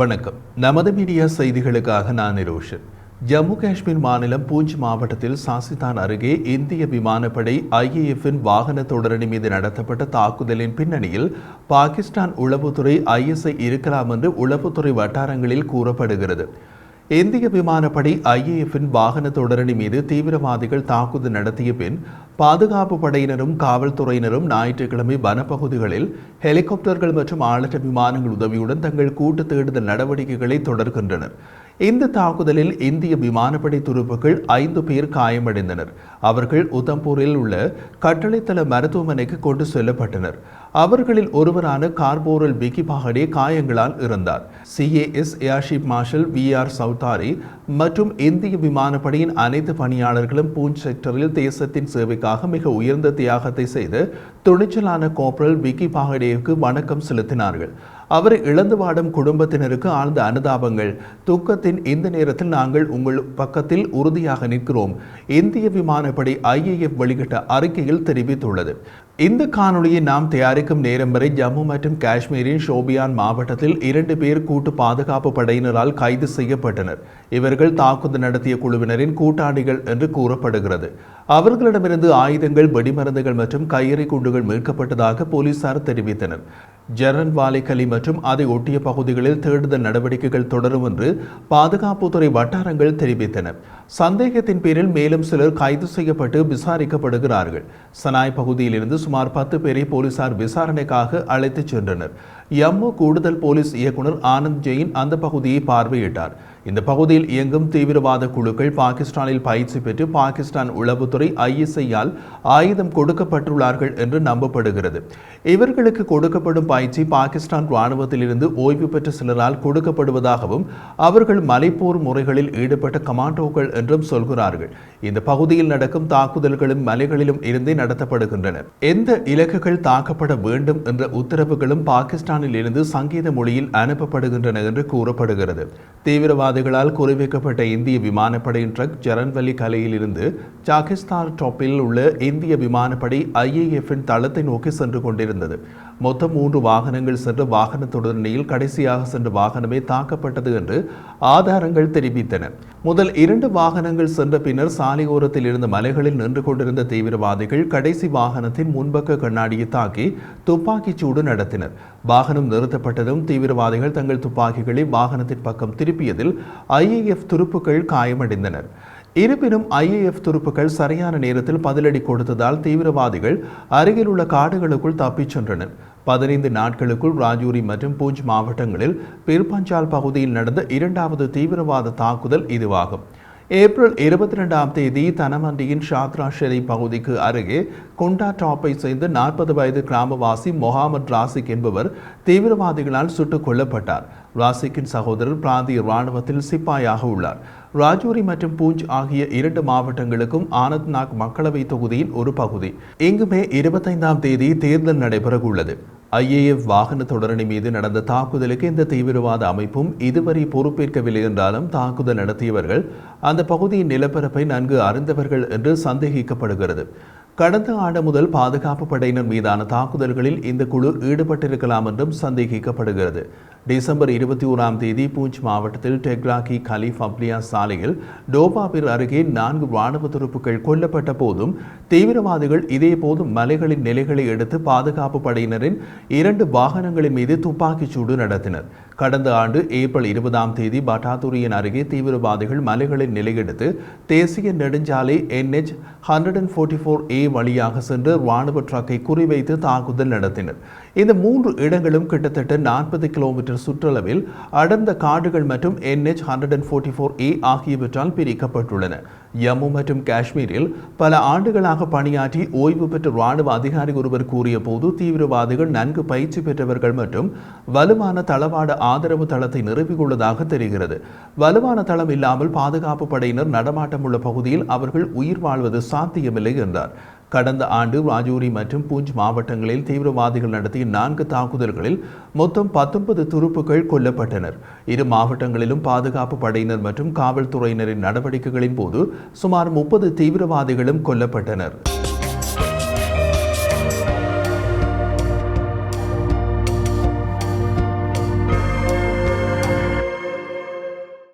வணக்கம். நமது மீடியா செய்திகளுக்காக நான் நிரோஷன். ஜம்மு காஷ்மீர் மாநிலம் பூஞ்ச் மாவட்டத்தில் சாசிதான் அருகே இந்திய விமானப்படை ஐஏஎஃப்பின் வாகன தொடரணி மீது நடத்தப்பட்ட தாக்குதலின் பின்னணியில் பாகிஸ்தான் உளவுத்துறை ஐஎஸ்ஐ இருக்கலாம் என்று உளவுத்துறை வட்டாரங்களில் கூறப்படுகிறது. இந்திய விமானப்படை ஐஏஎஃப்பின் வாகன தொடரணி மீது தீவிரவாதிகள் தாக்குதல் நடத்திய பின் பாதுகாப்பு படையினரும் காவல்துறையினரும் ஞாயிற்றுக்கிழமை வனப்பகுதிகளில் ஹெலிகாப்டர்கள் மற்றும் ஆளற்ற விமானங்கள் உதவியுடன் தங்கள் கூட்டு தேடுதல் நடவடிக்கைகளை தொடர்கின்றனர். இந்த தாக்குதலில் இந்திய விமானப்படை துருப்புகள் ஐந்து பேர் காயமடைந்தனர். அவர்கள் உதம்பூரில் உள்ள கட்டளைத்தள மருத்துவமனைக்கு கொண்டு செல்லப்பட்டனர். அவர்களில் ஒருவரான கார்போரல் பிகி பாகடே காயங்களால் இறந்தார். CAS air chief marshal V R Chaudhari மற்றும் இந்திய விமானப்படையின் அனைத்து பணியாளர்களும் பூஞ்ச் செக்டரில் தேசத்தின் சேவைக்காக மிக உயர்ந்த தியாகத்தை செய்து துணிச்சலான கோப்ரல் விக்கி பாகடேவுக்கு வணக்கம் செலுத்தினார்கள். அவரை இழந்து வாடும் குடும்பத்தினருக்கு ஆழ்ந்த அனுதாபங்கள். துக்கத்தின் இந்த நேரத்தில் நாங்கள் உங்கள் பக்கத்தில் உறுதியாக நிற்கிறோம். இந்திய விமானப்படை ஐஏஎஃப் வெளியிட்ட அறிக்கையில் தெரிவித்துள்ளது. இந்த காணொளியை நாம் தயாரிக்கும் நேரம் வரை ஜம்மு மற்றும் காஷ்மீரின் ஷோபியான் மாவட்டத்தில் இரண்டு பேர் கூட்டு பாதுகாப்பு படையினரால் கைது செய்யப்பட்டனர். இவர்கள் தாக்குதல் நடத்திய குழுவினரின் கூட்டாளிகள் என்று கூறப்படுகிறது. அவர்களிடமிருந்து ஆயுதங்கள் வெடிமருந்துகள் மற்றும் கையறை குண்டுகள் மீட்கப்பட்டதாக போலீசார் தெரிவித்தனர். ஜெரன் வாலிகலி மற்றும் அதை ஒட்டிய பகுதிகளில் தேடுதல் நடவடிக்கைகள் தொடரும் என்று பாதுகாப்புத்துறை வட்டாரங்கள் தெரிவித்தன. சந்தேகத்தின் பேரில் மேலும் சிலர் கைது செய்யப்பட்டு விசாரிக்கப்படுகிறார்கள். சனாய் பகுதியிலிருந்து சுமார் பத்து பேரை போலீசார் விசாரணைக்காக அழைத்துச் சென்றனர். எம்மு கூடுதல் போலீஸ் இயக்குனர் ஆனந்த் ஜெயின் அந்த பகுதியை பார்வையிட்டார் இந்த பகுதியில் இயங்கும் தீவிரவாத குழுக்கள் பாகிஸ்தானில் பயிற்சி பெற்று பாகிஸ்தான் உளவுத்துறை ஐஎஸ்ஐயால் ஆயுதம் கொடுக்கப்பட்டுள்ளார்கள் என்று நம்பப்படுகிறது இவர்களுக்கு கொடுக்கப்படும் பயிற்சி பாகிஸ்தான் ராணுவத்திலிருந்து ஓய்வு பெற்ற சிலரால் கொடுக்கப்படுவதாகவும் அவர்கள் மலைப்போர் முறைகளில் ஈடுபட்ட கமாண்டோக்கள் என்றும் சொல்கிறார்கள் இந்த பகுதியில் நடக்கும் தாக்குதல்களும் மலைகளிலும் இருந்தே நடத்தப்படுகின்றன எந்த இலக்குகள் தாக்கப்பட வேண்டும் என்ற உத்தரவுகளும் பாகிஸ்தான் இருந்து சங்கீத மொழியில் அனுப்பப்படுகின்றன என்று கூறப்படுகிறது. தீவிரவாதிகளால் குறிவைக்கப்பட்ட இந்திய விமானப்படையின் ட்ரக் ஜரன்வலி கலையில் இருந்து சாகிஸ்தான் டாப்பில் உள்ள இந்திய விமானப்படை ஐஏஎஃப்பின் தளத்தை நோக்கி சென்று கொண்டிருந்தது. மொத்தம் மூன்று வாகனங்கள் சென்ற வாகன தொடர்நிலையில் கடைசியாக சென்ற வாகனமே தாக்கப்பட்டது என்று ஆதாரங்கள் தெரிவித்தன. முதல் இரண்டு வாகனங்கள் சென்ற பின்னர் சாலையோரத்தில் இருந்த மலைகளில் நின்று கொண்டிருந்த தீவிரவாதிகள் கடைசி வாகனத்தின் முன்பக்க கண்ணாடியை தாக்கி துப்பாக்கிச் சூடு நடத்தினர். வாகனம் நிறுத்தப்பட்டதும் தீவிரவாதிகள் தங்கள் துப்பாக்கிகளை வாகனத்தின் பக்கம் திருப்பியதில் ஐஏஎஃப் துருப்புக்கள் காயமடைந்தனர். இருப்பினும் ஐஏஎஃப் துருப்புக்கள் சரியான நேரத்தில் பதிலடி கொடுத்ததால் தீவிரவாதிகள் அருகில் உள்ள காடுகளுக்குள் தப்பிச் சென்றனர். பதினைந்து நாட்களுக்குள் ராஜூரி மற்றும் பூஞ்ச் மாவட்டங்களில் பிர்பஞ்சால் பகுதியில் நடந்த இரண்டாவது தீவிரவாத தாக்குதல் இதுவாகும். ஏப்ரல் இருபத்தி ரெண்டாம் தேதி தனமண்டியின் ஷாத்ரா ஷெரி பகுதிக்கு அருகே கொண்டா டாப்பை சேர்ந்த நாற்பது வயது கிராமவாசி மொஹாமத் ராசிக் என்பவர் தீவிரவாதிகளால் சுட்டுக் கொல்லப்பட்டார். ராசிக்கின் சகோதரர் பிராந்திய இராணுவத்தில் சிப்பாயாக உள்ளார். ராஜூரி மற்றும் பூஞ்ச் ஆகிய இரண்டு மாவட்டங்களுக்கும் ஆனந்த்நாக் மக்களவை தொகுதியின் ஒரு பகுதி. இங்குமே இருபத்தைந்தாம் தேதி தேர்தல் நடைபெறவுள்ளது. ஐஏஎஃப் வாகன தொடரணி மீது நடந்த தாக்குதலுக்கு இந்த தீவிரவாத அமைப்பும் இதுவரை பொறுப்பேற்கவில்லை என்றாலும் தாக்குதல் நடத்தியவர்கள் அந்த பகுதியின் நிலப்பரப்பை நன்கு அறிந்தவர்கள் என்று சந்தேகிக்கப்படுகிறது. கடந்த ஆண்டு முதல் பாதுகாப்பு படையினர் மீதான தாக்குதல்களில் இந்த குழு ஈடுபட்டிருக்கலாம் என்றும் சந்தேகிக்கப்படுகிறது. டிசம்பர் இருபத்தி ஓராம் தேதி பூஞ்ச் மாவட்டத்தில் டெக்ராக்கி கலீஃப் அப்லியா சாலையில் டோபாபிர் அருகே நான்கு ராணுவ துருப்புகள் கொல்லப்பட்ட போதும் தீவிரவாதிகள் இதே மலைகளின் நிலைகளை எடுத்து பாதுகாப்பு படையினரின் இரண்டு வாகனங்களின் மீது துப்பாக்கிச்சூடு நடத்தினர். கடந்த ஆண்டு ஏப்ரல் இருபதாம் தேதி பட்டாதுரியின் அருகே தீவிரவாதிகள் மலைகளின் நிலையெடுத்து தேசிய நெடுஞ்சாலை NH hundred and forty four A வழியாக சென்று ராணுவ ட்ரக்கை குறிவைத்து தாக்குதல் நடத்தினர். இந்த மூன்று இடங்களும் கிட்டத்தட்ட நாற்பது கிலோமீட்டர் சுற்றளவில் அடர்ந்த காடுகள் மற்றும் NH hundred and forty four A ஆகியவற்றால் பிரிக்கப்பட்டுள்ளன. ஜம்மு மற்றும் காஷ்மீரில் பல ஆண்டுகளாக பணியாற்றி ஓய்வு பெற்ற ராணுவ அதிகாரி ஒருவர் கூறிய போது தீவிரவாதிகள் நன்கு பயிற்சி பெற்றவர்கள் மற்றும் வலுவான தளவாட ஆதரவு தளத்தை நிறுவியுள்ளதாக தெரிகிறது. வலுவான தளம் இல்லாமல் பாதுகாப்பு படையினர் நடமாட்டம் உள்ள பகுதியில் அவர்கள் உயிர் வாழ்வது சாத்தியமில்லை என்றார். கடந்த ஆண்டு ராஜூரி மற்றும் பூஞ்ச் மாவட்டங்களில் தீவிரவாதிகள் நடத்திய நான்கு தாக்குதல்களில் மொத்தம் பத்தொன்பது துருப்புகள் கொல்லப்பட்டனர். இரு மாவட்டங்களிலும் பாதுகாப்பு படையினர் மற்றும் காவல்துறையினரின் நடவடிக்கைகளின் போது சுமார் முப்பது தீவிரவாதிகளும் கொல்லப்பட்டனர்.